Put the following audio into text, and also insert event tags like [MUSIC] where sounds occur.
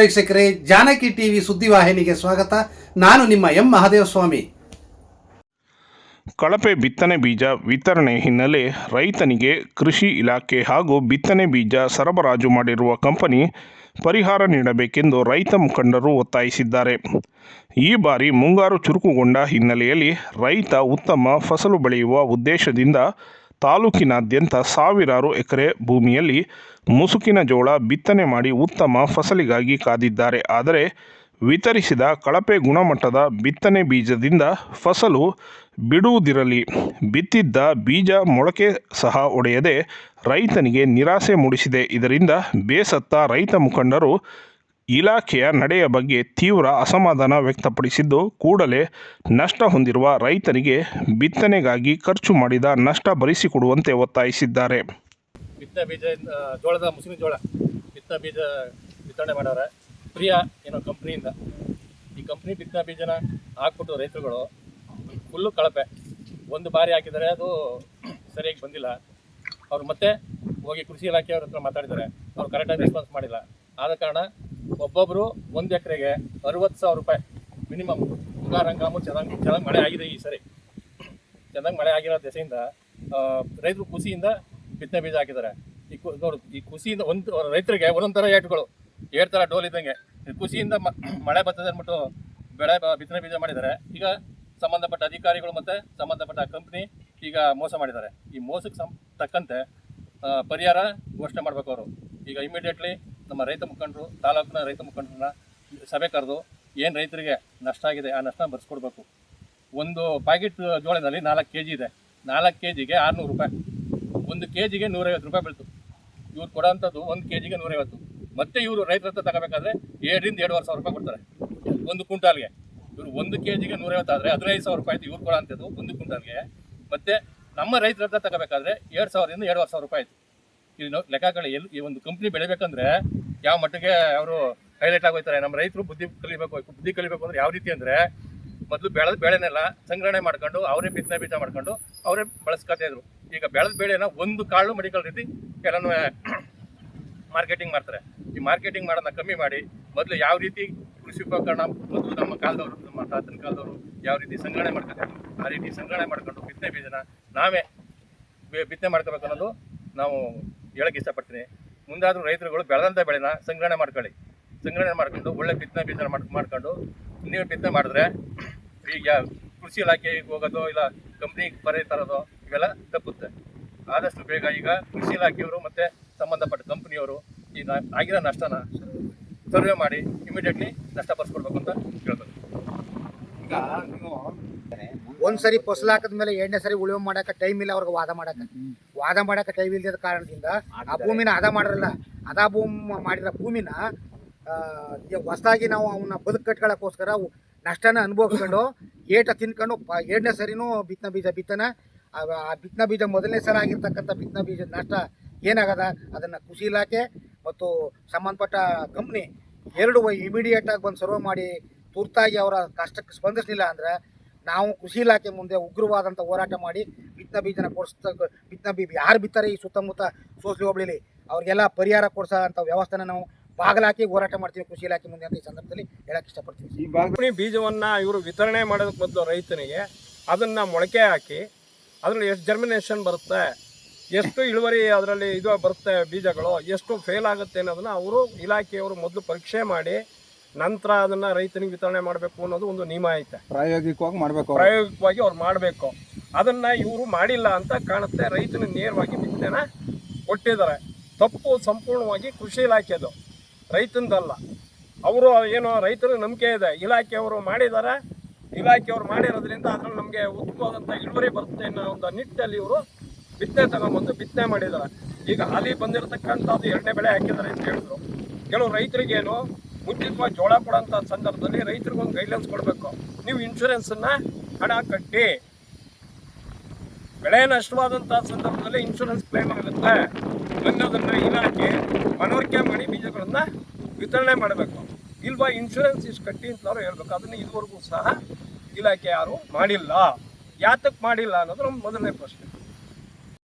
ವೀಕ್ಷಕರೇ, ಜಾನಕಿ ಟಿವಿ ಸುದ್ದಿವಾಹಿನಿಗೆ ಸ್ವಾಗತ. ನಾನು ನಿಮ್ಮ ಎಂ ಮಹಾದೇವಸ್ವಾಮಿ. ಕಳಪೆ ಬಿತ್ತನೆ ಬೀಜ ವಿತರಣೆ ಹಿನ್ನೆಲೆ ರೈತನಿಗೆ ಕೃಷಿ ಇಲಾಖೆ ಹಾಗೂ ಬಿತ್ತನೆ ಬೀಜ ಸರಬರಾಜು ಮಾಡಿರುವ ಕಂಪನಿ ಪರಿಹಾರ ನೀಡಬೇಕೆಂದು ರೈತ ಮುಖಂಡರು ಒತ್ತಾಯಿಸಿದ್ದಾರೆ. ಈ ಬಾರಿ ಮುಂಗಾರು ಚುರುಕುಗೊಂಡ ಹಿನ್ನೆಲೆಯಲ್ಲಿ ರೈತ ಉತ್ತಮ ಫಸಲು ಬೆಳೆಯುವ ಉದ್ದೇಶದಿಂದ ತಾಲೂಕಿನಾದ್ಯಂತ ಸಾವಿರಾರು ಎಕರೆ ಭೂಮಿಯಲ್ಲಿ ಮುಸುಕಿನ ಜೋಳ ಬಿತ್ತನೆ ಮಾಡಿ ಉತ್ತಮ ಫಸಲಿಗಾಗಿ ಕಾದಿದ್ದಾರೆ. ಆದರೆ ವಿತರಿಸಿದ ಕಳಪೆ ಗುಣಮಟ್ಟದ ಬಿತ್ತನೆ ಬೀಜದಿಂದ ಫಸಲು ಬಿಡುವುದಿರಲಿ. ಬಿತ್ತಿದ್ದ ಬೀಜ ಮೊಳಕೆ ಸಹ ಒಡೆಯದೆ ರೈತನಿಗೆ ನಿರಾಸೆ ಮೂಡಿಸಿದೆ. ಇದರಿಂದ ಬೇಸತ್ತ ರೈತ ಮುಖಂಡರು ಇಲಾಖೆಯ ನಡೆಯ ಬಗ್ಗೆ ತೀವ್ರ ಅಸಮಾಧಾನ ವ್ಯಕ್ತಪಡಿಸಿದ್ದು, ಕೂಡಲೇ ನಷ್ಟ ಹೊಂದಿರುವ ರೈತರಿಗೆ ಬಿತ್ತನೆಗಾಗಿ ಖರ್ಚು ಮಾಡಿದ ನಷ್ಟ ಭರಿಸಿಕೊಡುವಂತೆ ಒತ್ತಾಯಿಸಿದ್ದಾರೆ. ಬಿತ್ತ ಬೀಜ ಜೋಳದ ಮುಸುಕಿನ ಜೋಳ ಬಿತ್ತ ಬೀಜ ವಿತರಣೆ ಮಾಡವರ ಪ್ರಿಯಾ ಏನೋ ಕಂಪ್ನಿಯಿಂದ. ಈ ಕಂಪ್ನಿ ಬಿತ್ತ ಬೀಜನ ಹಾಕ್ಬಿಟ್ಟು ರೈತರುಗಳು ಫುಲ್ಲು ಕಳಪೆ. ಒಂದು ಬಾರಿ ಹಾಕಿದರೆ ಅದು ಸರಿಯಾಗಿ ಬಂದಿಲ್ಲ. ಅವ್ರು ಮತ್ತೆ ಹೋಗಿ ಕೃಷಿ ಇಲಾಖೆಯವ್ರ ಹತ್ರ ಮಾತಾಡಿದ್ದಾರೆ. ಅವ್ರು ಕರೆಕ್ಟಾಗಿ ರೆಸ್ಪಾನ್ಸ್ ಮಾಡಿಲ್ಲ. ಆದ ಕಾರಣ ಒಬ್ಬೊಬ್ಬರು ಒಂದು ಎಕರೆಗೆ ಅರವತ್ತು ಸಾವಿರ ರೂಪಾಯಿ ಮಿನಿಮಮ್. ಮುಂಗಾರು ಹಂಗಾಮು ಚೆನ್ನಾಗಿ ಚೆನ್ನಾಗಿ ಮಳೆ ಆಗಿದೆ ಈ ಸರಿ. ಚೆನ್ನಾಗಿ ಮಳೆ ಆಗಿರೋ ದೆಸೆಯಿಂದ ರೈತರು ಕುಸಿಯಿಂದ ಬಿತ್ತನೆ ಬೀಜ ಹಾಕಿದ್ದಾರೆ. ಈ ಕು ನೋಡು, ಈ ಕುಸಿಯಿಂದ ಒಂದು ರೈತರಿಗೆ ಒಂದೊಂದು ಥರ ಏಟುಗಳು. ಏಟ್ ಥರ ಡೋಲ್ ಇದ್ದಂಗೆ. ಕುಸಿಯಿಂದ ಮಳೆ ಬರ್ತದೆ ಅಂದ್ಬಿಟ್ಟು ಬೆಳೆ ಬಿತ್ತನೆ ಬೀಜ ಮಾಡಿದ್ದಾರೆ. ಈಗ ಸಂಬಂಧಪಟ್ಟ ಅಧಿಕಾರಿಗಳು ಮತ್ತು ಸಂಬಂಧಪಟ್ಟ ಕಂಪ್ನಿ ಈಗ ಮೋಸ ಮಾಡಿದ್ದಾರೆ. ಈ ಮೋಸಕ್ಕೆ ಸಂ ತಕ್ಕಂತೆ ಪರಿಹಾರ ಘೋಷಣೆ ಮಾಡಬೇಕು ಅವರು. ಈಗ ಇಮಿಡಿಯೇಟ್ಲಿ ನಮ್ಮ ರೈತ ಮುಖಂಡರು, ತಾಲೂಕಿನ ರೈತ ಮುಖಂಡರನ್ನ ಸಭೆ ಕರೆದು ಏನು ರೈತರಿಗೆ ನಷ್ಟ ಆಗಿದೆ, ಆ ನಷ್ಟ ಬರ್ಸ್ಕೊಡ್ಬೇಕು. ಒಂದು ಪ್ಯಾಕೆಟ್ ಜೋಳದಲ್ಲಿ ನಾಲ್ಕು ಕೆ ಜಿ ಇದೆ. ನಾಲ್ಕು ಕೆ ಜಿಗೆ ಆರುನೂರು ರೂಪಾಯಿ. ಒಂದು ಕೆ ಜಿಗೆ ನೂರೈವತ್ತು ರೂಪಾಯಿ ಬೀಳ್ತು. ಇವ್ರು ಕೊಡೋಂಥದ್ದು ಒಂದು ಕೆ ಜಿಗೆ ನೂರೈವತ್ತು. ಮತ್ತೆ ಇವರು ರೈತರ ಹತ್ರ ತಗೋಬೇಕಾದ್ರೆ ಏಳರಿಂದ ಎರಡುವರೆ ಸಾವಿರ ರೂಪಾಯಿ ಕೊಡ್ತಾರೆ. ಒಂದು ಕ್ವಿಂಟಾಲ್ಗೆ. ಇವರು ಒಂದು ಕೆ ಜಿಗೆ ನೂರೈವತ್ತು ಆದರೆ ಹದಿನೈದು ಸಾವಿರ ರೂಪಾಯಿ ಆಯಿತು ಇವ್ರು ಕೊಡೋಂಥದ್ದು ಒಂದು ಕ್ವಿಂಟಾಲ್ಗೆ. ಮತ್ತೆ ನಮ್ಮ ರೈತರ ಹತ್ರ ತಗೋಬೇಕಾದ್ರೆ ಎರಡು ಸಾವಿರದಿಂದ ಎರಡುವರೆ ಸಾವಿರ ರೂಪಾಯಿ ಆಯ್ತು. ನಾವು ಲೆಕ್ಕಗಳು ಎಲ್ಲಿ ಈ ಒಂದು ಕಂಪ್ನಿ ಬೆಳಿಬೇಕಂದ್ರೆ ಯಾವ ಮಟ್ಟಿಗೆ ಅವರು ಹೈಲೈಟ್ ಆಗೋಯ್ತಾರೆ. ನಮ್ಮ ರೈತರು ಬುದ್ಧಿ ಕಲಿಬೇಕು ಬುದ್ಧಿ ಕಲಿಬೇಕು ಅಂದ್ರೆ ಯಾವ ರೀತಿ ಅಂದ್ರೆ ಮೊದಲು ಬೆಳೆದ ಬೆಳೆನೆಲ್ಲ ಸಂಗ್ರಹಣೆ ಮಾಡ್ಕೊಂಡು ಅವರೇ ಬಿತ್ತನೆ ಬೀಜ ಮಾಡ್ಕೊಂಡು ಅವರೇ ಬಳಸ್ಕೊತಾ ಇದ್ರು. ಈಗ ಬೆಳೆದ ಬೆಳೆನ ಒಂದು ಕಾಳು ಮೆಡಿಕಲ್ ರೀತಿ ಕೆಲವೊಂದು ಮಾರ್ಕೆಟಿಂಗ್ [CLEARS THROAT] ಮಾಡ್ತಾರೆ. ಈ ಮಾರ್ಕೆಟಿಂಗ್ ಮಾಡೋದನ್ನ ಕಮ್ಮಿ ಮಾಡಿ ಮೊದಲು ಯಾವ ರೀತಿ ಕೃಷಿ ಉಪಕರಣ ಮೊದಲು ನಮ್ಮ ಕಾಲದವರು, ನಮ್ಮ ತಾತನ ಕಾಲದವರು ಯಾವ ರೀತಿ ಸಂಗ್ರಹಣೆ ಮಾಡ್ತಾರೆ ಆ ರೀತಿ ಸಂಗ್ರಹಣೆ ಮಾಡ್ಕೊಂಡು ಬಿತ್ತನೆ ಬೀಜನ ನಾವೇ ಬಿತ್ತನೆ ಮಾಡ್ಕೋಬೇಕು ಅನ್ನೋದು ನಾವು ಹೇಳಕ್ಕೆ ಇಷ್ಟಪಡ್ತೀನಿ. ಮುಂದಾದರೂ ರೈತರುಗಳು ಬೆಳೆದಂಥ ಬೆಳೆನ ಸಂಗ್ರಹಣೆ ಮಾಡ್ಕೊಳ್ಳಿ. ಸಂಗ್ರಹಣೆ ಮಾಡ್ಕೊಂಡು ಒಳ್ಳೆ ಬಿತ್ತನೆ ಬೀಜ ಮಾಡಿ, ಮಾಡ್ಕೊಂಡು ನೀವು ಬಿತ್ತನೆ ಮಾಡಿದ್ರೆ ಈಗ ಕೃಷಿ ಇಲಾಖೆಗೆ ಹೋಗೋದು ಇಲ್ಲ ಕಂಪ್ನಿಗೆ ಬರೀ ತರೋದು ಇವೆಲ್ಲ ತಪ್ಪುತ್ತೆ. ಆದಷ್ಟು ಬೇಗ ಈಗ ಕೃಷಿ ಇಲಾಖೆಯವರು ಮತ್ತು ಸಂಬಂಧಪಟ್ಟ ಕಂಪ್ನಿಯವರು ಈ ಆಗಿರೋ ನಷ್ಟನ ಸರ್ವೆ ಮಾಡಿ ಇಮಿಡಿಯೇಟ್ಲಿ ನಷ್ಟ ಬರ್ಸ್ಕೊಡ್ಬೇಕು ಅಂತ ಈಗ ನೀವು ಸರಿ ಫಸಲು ಹಾಕಿದ್ಮೇಲೆ ಎರಡನೇ ಸರಿ ಉಳುಮೆ ಮಾಡೋಕೆ ಟೈಮ್ ಇಲ್ಲ ಅವ್ರಿಗೆ ವಾದ ಮಾಡಕ್ಕೆ. ವಾದ ಮಾಡಕ್ಕೆ ಟೈಮ್ ಇಲ್ಲದ ಕಾರಣದಿಂದ ಆ ಭೂಮಿನ ಅದ ಮಾಡಿರಲ್ಲ ಅದ ಭೂಮಿ ಮಾಡಿರೋ ಭೂಮಿನ ಹೊಸದಾಗಿ ನಾವು ಅವನ್ನ ಬದುಕು ಕಟ್ಕೊಳ್ಳೋಕ್ಕೋಸ್ಕರ ನಷ್ಟನ ಅನುಭವಿಸ್ಕೊಂಡು [LAUGHS] ಏಟ ತಿನ್ಕೊಂಡು ಪ- ಎರಡನೇ ಸರಿನೂ ಬಿತ್ತನ ಬೀಜ ಬಿತ್ತನ. ಆ ಬಿತ್ತನ ಬಿತ್ತನೆ ಬೀಜ ಮೊದಲನೇ ಸಲ ಆಗಿರ್ತಕ್ಕಂಥ ಬಿತ್ತನೆ ಬೀಜದ ನಷ್ಟ ಏನಾಗದ? ಅದನ್ನು ಕೃಷಿ ಇಲಾಖೆ ಮತ್ತು ಸಂಬಂಧಪಟ್ಟ ಕಂಪ್ನಿ ಎರಡು ಇಮಿಡಿಯೇಟಾಗಿ ಬಂದು ಸರ್ವೆ ಮಾಡಿ ತುರ್ತಾಗಿ ಅವರ ಕಷ್ಟಕ್ಕೆ ಸ್ಪಂದಿಸಲಿಲ್ಲ ಅಂದರೆ ನಾವು ಕೃಷಿ ಇಲಾಖೆ ಮುಂದೆ ಉಗ್ರವಾದಂಥ ಹೋರಾಟ ಮಾಡಿ ಬಿತ್ತನ ಬೀಜನ ಕೊಡಿಸ್ತ ಬಿತ್ತನ ಬೀಜ ಯಾರು ಬಿತ್ತಾರೆ ಈ ಸುತ್ತಮುತ್ತ ಸೋಸಲಿ ಹೋಬಳಿಲಿ ಅವ್ರಿಗೆಲ್ಲ ಪರಿಹಾರ ಕೊಡಿಸೋ ಅಂಥ ವ್ಯವಸ್ಥೆನ ನಾವು ಬಾಗಲಾಕಿ ಹೋರಾಟ ಮಾಡ್ತೀವಿ ಕೃಷಿ ಇಲಾಖೆ ಮುಂದೆ ಅಂತ ಈ ಸಂದರ್ಭದಲ್ಲಿ ಹೇಳಕ್ಕೆ ಇಷ್ಟಪಡ್ತೀವಿ ಈ ಕಂಪನಿ ಬೀಜವನ್ನು ಇವರು ವಿತರಣೆ ಮಾಡೋದಕ್ಕೆ ಮೊದಲು ರೈತನಿಗೆ ಅದನ್ನು ಮೊಳಕೆ ಹಾಕಿ ಅದರಲ್ಲಿ ಎಷ್ಟು ಜರ್ಮಿನೇಷನ್ ಬರುತ್ತೆ ಎಷ್ಟು ಇಳುವರಿ ಅದರಲ್ಲಿ ಇದು ಬರುತ್ತೆ ಬೀಜಗಳು ಎಷ್ಟು ಫೇಲ್ ಆಗುತ್ತೆ ಅನ್ನೋದನ್ನ ಅವರು ಇಲಾಖೆಯವರು ಮೊದಲು ಪರೀಕ್ಷೆ ಮಾಡಿ ನಂತರ ಅದನ್ನ ರೈತನಿಗೆ ವಿತರಣೆ ಮಾಡಬೇಕು ಅನ್ನೋದು ಒಂದು ನಿಯಮ ಐತೆ. ಪ್ರಾಯೋಗಿಕವಾಗಿ ಮಾಡಬೇಕು. ಪ್ರಾಯೋಗಿಕವಾಗಿ ಅವ್ರು ಮಾಡಬೇಕು. ಅದನ್ನ ಇವರು ಮಾಡಿಲ್ಲ ಅಂತ ಕಾಣುತ್ತೆ ರೈತನ ನೇರವಾಗಿ ಬಿತ್ತನೆ ಕೊಟ್ಟಿದ್ದಾರೆ. ತಪ್ಪು ಸಂಪೂರ್ಣವಾಗಿ ಕೃಷಿ ಇಲಾಖೆದು ರೈತನದಲ್ಲ ಅವರು ಏನು ರೈತರ ನಂಬಿಕೆ ಇದೆ. ಇಲಾಖೆಯವರು ಮಾಡಿದ್ದಾರೆ ಇಲಾಖೆಯವರು ಮಾಡಿರೋದ್ರಿಂದ ಅದರಲ್ಲಿ ನಮಗೆ ಉತ್ತಮವಾದಂಥ ಇಳುವರಿ ಬರುತ್ತೆ ಅನ್ನೋ ಒಂದು ನಿಟ್ಟಲ್ಲಿ ಇವರು ಬಿತ್ತನೆ ತಗೊಂಬಂದು ಬಿತ್ತನೆ ಮಾಡಿದ್ದಾರೆ ಈಗ ಹಾಲಿ ಬಂದಿರತಕ್ಕಂಥದ್ದು ಎರಡನೇ ಬೆಳೆ ಹಾಕಿದ್ದಾರೆ ಅಂತ ಹೇಳಿದ್ರು. ಕೆಲವು ರೈತರಿಗೇನು ಮುಂಚಿತವಾಗಿ ಜೋಳ ಕೊಡೋಂಥ ಸಂದರ್ಭದಲ್ಲಿ ರೈತರಿಗೆ ಒಂದು ಗೈಡ್ಲೈನ್ಸ್ ಕೊಡಬೇಕು. ನೀವು ಇನ್ಶೂರೆನ್ಸನ್ನ ಹಣ ಕಟ್ಟಿ, ಬೆಳೆ ನಷ್ಟವಾದಂಥ ಸಂದರ್ಭದಲ್ಲಿ ಇನ್ಶೂರೆನ್ಸ್ ಕ್ಲೇಮ್ ಆಗುತ್ತೆ. ಅನ್ನೋದನ್ನು ಇಲಾಖೆ ಮನವರಿಕೆ ಮಾಡಿ ಬೀಜಗಳನ್ನು ವಿತರಣೆ ಮಾಡಬೇಕು. ಇಲ್ವಾ ಇನ್ಶೂರೆನ್ಸ್ ಇಷ್ಟು ಕಟ್ಟಿ ಅಂತಲೂ ಹೇಳ್ಬೇಕು. ಅದನ್ನು ಇದುವರೆಗೂ ಸಹ ಇಲಾಖೆ ಯಾರು ಮಾಡಿಲ್ಲ. ಯಾತಕ್ಕೆ ಮಾಡಿಲ್ಲ ಅನ್ನೋದು ನಮ್ಮ ಮೊದಲನೇ ಪ್ರಶ್ನೆ.